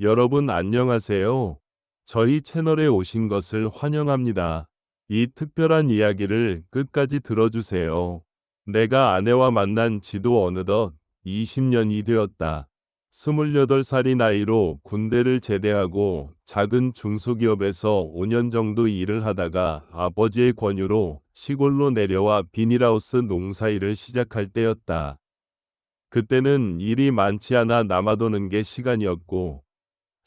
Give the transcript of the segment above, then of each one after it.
여러분 안녕하세요. 저희 채널에 오신 것을 환영합니다. 이 특별한 이야기를 끝까지 들어주세요. 내가 아내와 만난 지도 어느덧 20년이 되었다. 28살이 나이로 군대를 제대하고 작은 중소기업에서 5년 정도 일을 하다가 아버지의 권유로 시골로 내려와 비닐하우스 농사일을 시작할 때였다. 그때는 일이 많지 않아 남아도는 게 시간이었고,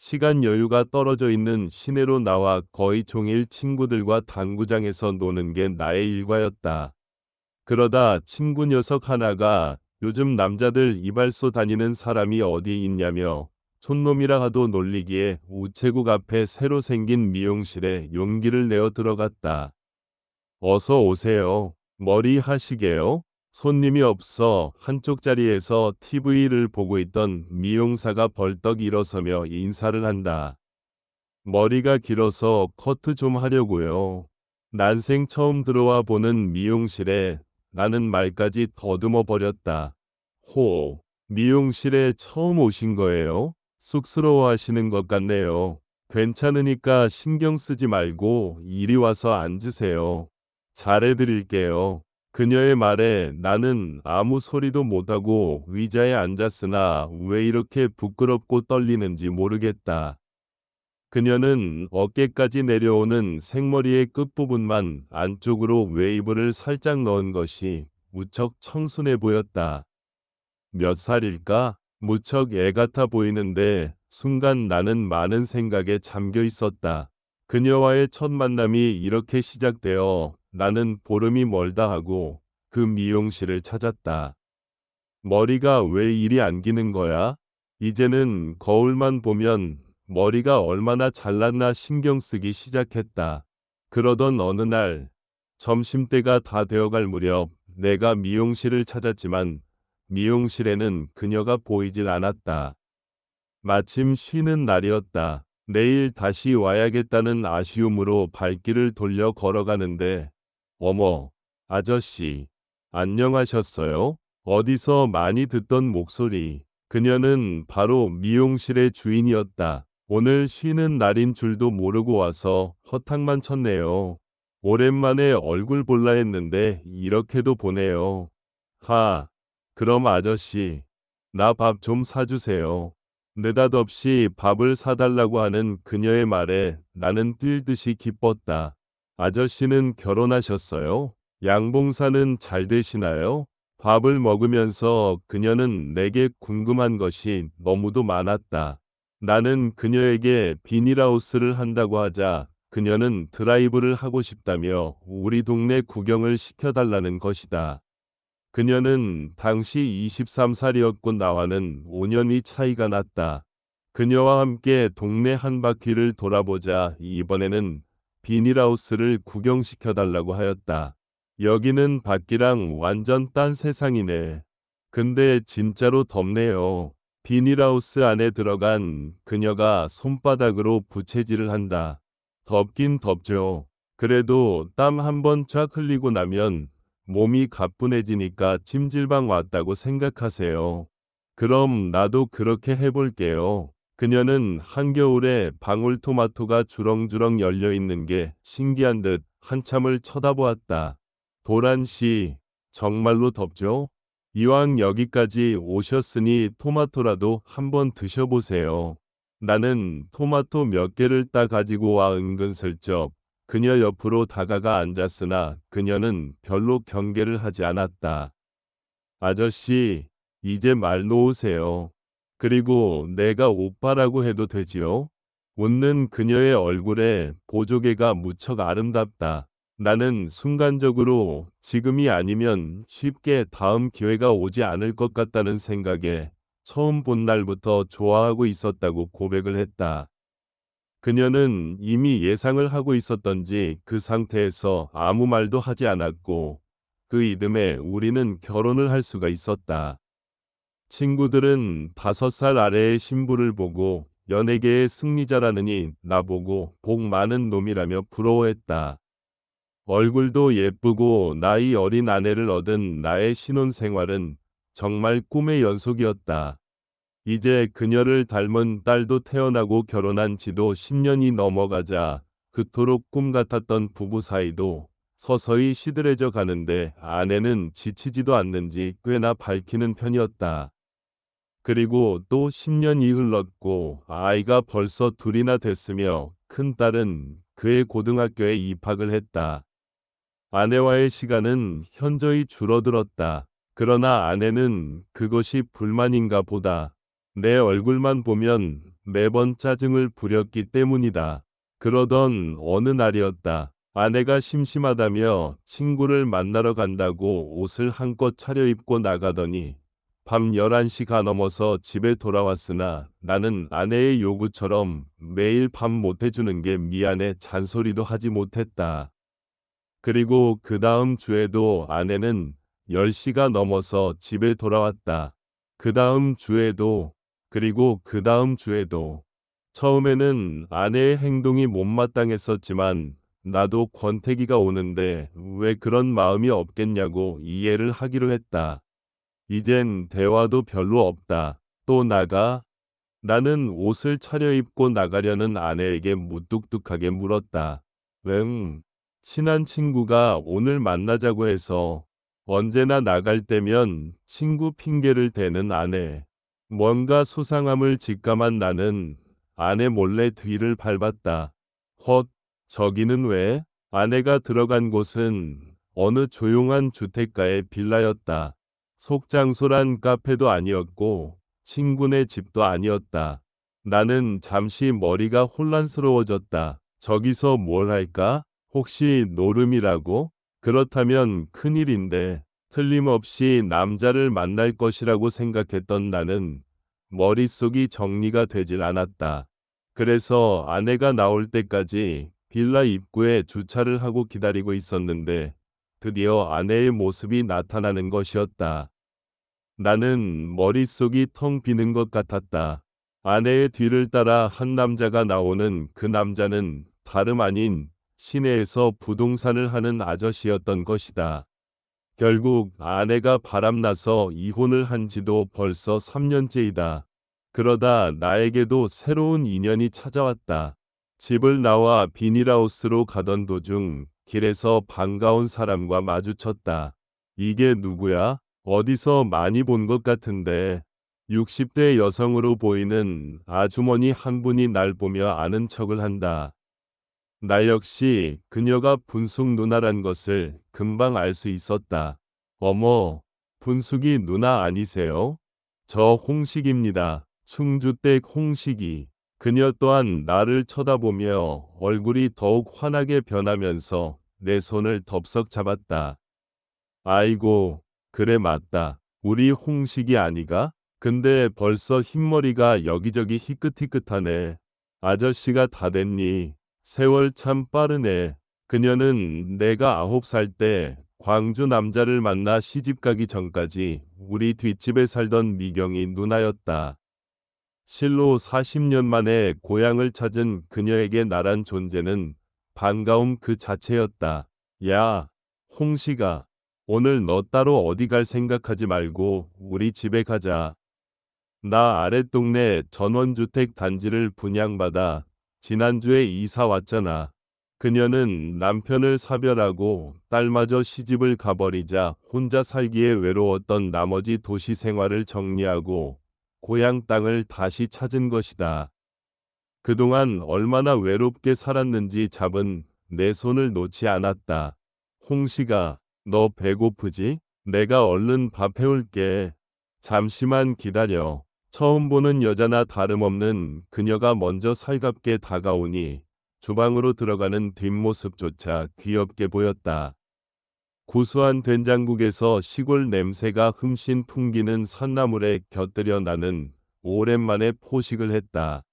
시간 여유가 떨어져 있는 시내로 나와 거의 종일 친구들과 당구장에서 노는 게 나의 일과였다. 그러다 친구 녀석 하나가 요즘 남자들 이발소 다니는 사람이 어디 있냐며 촌놈이라 하도 놀리기에 우체국 앞에 새로 생긴 미용실에 용기를 내어 들어갔다. 어서 오세요. 머리 하시게요? 손님이 없어 한쪽 자리에서 TV를 보고 있던 미용사가 벌떡 일어서며 인사를 한다. 머리가 길어서 커트 좀 하려고요. 난생 처음 들어와 보는 미용실에 나는 말까지 더듬어 버렸다. 호, 미용실에 처음 오신 거예요? 쑥스러워 하시는 것 같네요. 괜찮으니까 신경 쓰지 말고 이리 와서 앉으세요. 잘해드릴게요. 그녀의 말에 나는 아무 소리도 못하고 의자에 앉았으나 왜 이렇게 부끄럽고 떨리는지 모르겠다. 그녀는 어깨까지 내려오는 생머리의 끝부분만 안쪽으로 웨이브를 살짝 넣은 것이 무척 청순해 보였다. 몇 살일까? 무척 애 같아 보이는데 순간 나는 많은 생각에 잠겨 있었다. 그녀와의 첫 만남이 이렇게 시작되어 나는 보름이 멀다 하고 그 미용실을 찾았다. 머리가 왜 이리 안기는 거야? 이제는 거울만 보면 머리가 얼마나 잘났나 신경 쓰기 시작했다. 그러던 어느 날 점심때가 다 되어갈 무렵 내가 미용실을 찾았지만 미용실에는 그녀가 보이질 않았다. 마침 쉬는 날이었다. 내일 다시 와야겠다는 아쉬움으로 발길을 돌려 걸어가는데 어머, 아저씨, 안녕하셨어요? 어디서 많이 듣던 목소리. 그녀는 바로 미용실의 주인이었다. 오늘 쉬는 날인 줄도 모르고 와서 허탕만 쳤네요. 오랜만에 얼굴 볼라 했는데 이렇게도 보네요. 하, 그럼 아저씨, 나 밥 좀 사주세요. 느닷없이 밥을 사달라고 하는 그녀의 말에 나는 뛸 듯이 기뻤다. 아저씨는 결혼하셨어요? 양봉사는 잘 되시나요? 밥을 먹으면서 그녀는 내게 궁금한 것이 너무도 많았다. 나는 그녀에게 비닐하우스를 한다고 하자 그녀는 드라이브를 하고 싶다며 우리 동네 구경을 시켜달라는 것이다. 그녀는 당시 23살이었고 나와는 5년이 차이가 났다. 그녀와 함께 동네 한 바퀴를 돌아보자 이번에는 비닐하우스를 구경시켜 달라고 하였다. 여기는 밖이랑 완전 딴 세상이네. 근데 진짜로 덥네요. 비닐하우스 안에 들어간 그녀가 손바닥으로 부채질을 한다. 덥긴 덥죠. 그래도 땀 한 번 쫙 흘리고 나면 몸이 가뿐해지니까 찜질방 왔다고 생각하세요. 그럼 나도 그렇게 해볼게요. 그녀는 한겨울에 방울토마토가 주렁주렁 열려 있는 게 신기한 듯 한참을 쳐다보았다. 도란 씨, 정말로 덥죠? 이왕 여기까지 오셨으니 토마토라도 한번 드셔보세요. 나는 토마토 몇 개를 따 가지고 와 은근슬쩍 그녀 옆으로 다가가 앉았으나 그녀는 별로 경계를 하지 않았다. 아저씨, 이제 말 놓으세요. 그리고 내가 오빠라고 해도 되지요? 웃는 그녀의 얼굴에 보조개가 무척 아름답다. 나는 순간적으로 지금이 아니면 쉽게 다음 기회가 오지 않을 것 같다는 생각에 처음 본 날부터 좋아하고 있었다고 고백을 했다. 그녀는 이미 예상을 하고 있었던지 그 상태에서 아무 말도 하지 않았고 그 이듬해 우리는 결혼을 할 수가 있었다. 친구들은 다섯 살 아래의 신부를 보고 연예계의 승리자라느니 나보고 복 많은 놈이라며 부러워했다. 얼굴도 예쁘고 나이 어린 아내를 얻은 나의 신혼 생활은 정말 꿈의 연속이었다. 이제 그녀를 닮은 딸도 태어나고 결혼한 지도 10년이 넘어가자 그토록 꿈 같았던 부부 사이도 서서히 시들해져 가는데 아내는 지치지도 않는지 꽤나 밝히는 편이었다. 그리고 또 10년이 흘렀고 아이가 벌써 둘이나 됐으며 큰딸은 그의 고등학교에 입학을 했다. 아내와의 시간은 현저히 줄어들었다. 그러나 아내는 그것이 불만인가 보다. 내 얼굴만 보면 매번 짜증을 부렸기 때문이다. 그러던 어느 날이었다. 아내가 심심하다며 친구를 만나러 간다고 옷을 한껏 차려입고 나가더니 밤 11시가 넘어서 집에 돌아왔으나 나는 아내의 요구처럼 매일 밥 못해주는 게 미안해 잔소리도 하지 못했다. 그리고 그 다음 주에도 아내는 10시가 넘어서 집에 돌아왔다. 그 다음 주에도, 그리고 그 다음 주에도. 처음에는 아내의 행동이 못마땅했었지만 나도 권태기가 오는데 왜 그런 마음이 없겠냐고 이해를 하기로 했다. 이젠 대화도 별로 없다. 또 나가? 나는 옷을 차려입고 나가려는 아내에게 무뚝뚝하게 물었다. 응. 친한 친구가 오늘 만나자고 해서 언제나 나갈 때면 친구 핑계를 대는 아내. 뭔가 수상함을 직감한 나는 아내 몰래 뒤를 밟았다. 헛, 저기는 왜? 아내가 들어간 곳은 어느 조용한 주택가의 빌라였다. 속장소란 카페도 아니었고 친구네 집도 아니었다. 나는 잠시 머리가 혼란스러워졌다. 저기서 뭘 할까? 혹시 노름이라고? 그렇다면 큰일인데 틀림없이 남자를 만날 것이라고 생각했던 나는 머릿속이 정리가 되질 않았다. 그래서 아내가 나올 때까지 빌라 입구에 주차를 하고 기다리고 있었는데 드디어 아내의 모습이 나타나는 것이었다. 나는 머릿속이 텅 비는 것 같았다. 아내의 뒤를 따라 한 남자가 나오는 그 남자는 다름 아닌 시내에서 부동산을 하는 아저씨였던 것이다. 결국 아내가 바람나서 이혼을 한 지도 벌써 3년째이다. 그러다 나에게도 새로운 인연이 찾아왔다. 집을 나와 비닐하우스로 가던 도중 길에서 반가운 사람과 마주쳤다. 이게 누구야? 어디서 많이 본 것 같은데. 60대 여성으로 보이는 아주머니 한 분이 날 보며 아는 척을 한다. 나 역시 그녀가 분숙 누나란 것을 금방 알 수 있었다. 어머, 분숙이 누나 아니세요? 저 홍식입니다. 충주댁 홍식이. 그녀 또한 나를 쳐다보며 얼굴이 더욱 환하게 변하면서 내 손을 덥석 잡았다. 아이고, 그래 맞다. 우리 홍식이 아니가? 근데 벌써 흰머리가 여기저기 희끗희끗하네. 아저씨가 다 됐니? 세월 참 빠르네. 그녀는 내가 아홉 살 때 광주 남자를 만나 시집 가기 전까지 우리 뒷집에 살던 미경이 누나였다. 실로 40년 만에 고향을 찾은 그녀에게 나란 존재는 반가움 그 자체였다. 야, 홍시가, 오늘 너 따로 어디 갈 생각하지 말고 우리 집에 가자. 나 아랫동네 전원주택 단지를 분양받아 지난주에 이사 왔잖아. 그녀는 남편을 사별하고 딸마저 시집을 가버리자 혼자 살기에 외로웠던 나머지 도시 생활을 정리하고 고향 땅을 다시 찾은 것이다. 그동안 얼마나 외롭게 살았는지 잡은 내 손을 놓지 않았다. 홍시가, 너 배고프지? 내가 얼른 밥 해올게. 잠시만 기다려. 처음 보는 여자나 다름없는 그녀가 먼저 살갑게 다가오니 주방으로 들어가는 뒷모습조차 귀엽게 보였다. 구수한 된장국에서 시골 냄새가 흠씬 풍기는 산나물에 곁들여 나는 오랜만에 포식을 했다.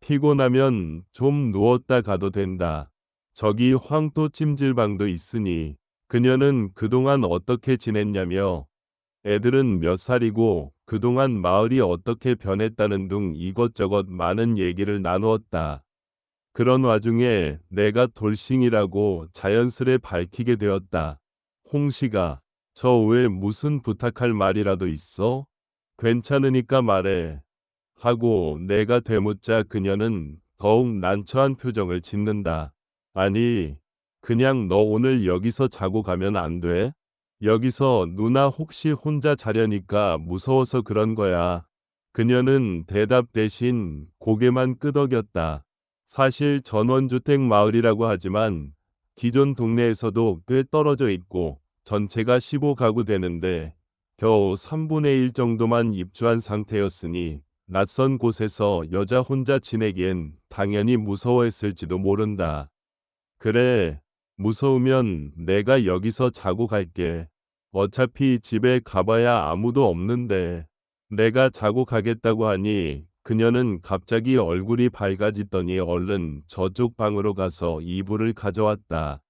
피곤하면 좀 누웠다 가도 된다. 저기 황토 찜질방도 있으니 그녀는 그동안 어떻게 지냈냐며 애들은 몇 살이고 그동안 마을이 어떻게 변했다는 등 이것저것 많은 얘기를 나누었다. 그런 와중에 내가 돌싱이라고 자연스레 밝히게 되었다. 홍시가 저 왜 무슨 부탁할 말이라도 있어? 괜찮으니까 말해. 하고 내가 되묻자 그녀는 더욱 난처한 표정을 짓는다. 아니, 그냥 너 오늘 여기서 자고 가면 안 돼? 여기서 누나 혹시 혼자 자려니까 무서워서 그런 거야. 그녀는 대답 대신 고개만 끄덕였다. 사실 전원주택 마을이라고 하지만 기존 동네에서도 꽤 떨어져 있고 전체가 15가구 되는데 겨우 3분의 1 정도만 입주한 상태였으니 낯선 곳에서 여자 혼자 지내기엔 당연히 무서워했을지도 모른다. 그래, 무서우면 내가 여기서 자고 갈게. 어차피 집에 가봐야 아무도 없는데. 내가 자고 가겠다고 하니 그녀는 갑자기 얼굴이 밝아지더니 얼른 저쪽 방으로 가서 이불을 가져왔다.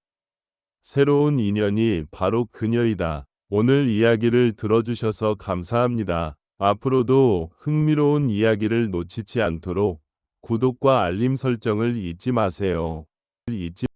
새로운 인연이 바로 그녀이다. 오늘 이야기를 들어주셔서 감사합니다. 앞으로도 흥미로운 이야기를 놓치지 않도록 구독과 알림 설정을 잊지 마세요. 잊지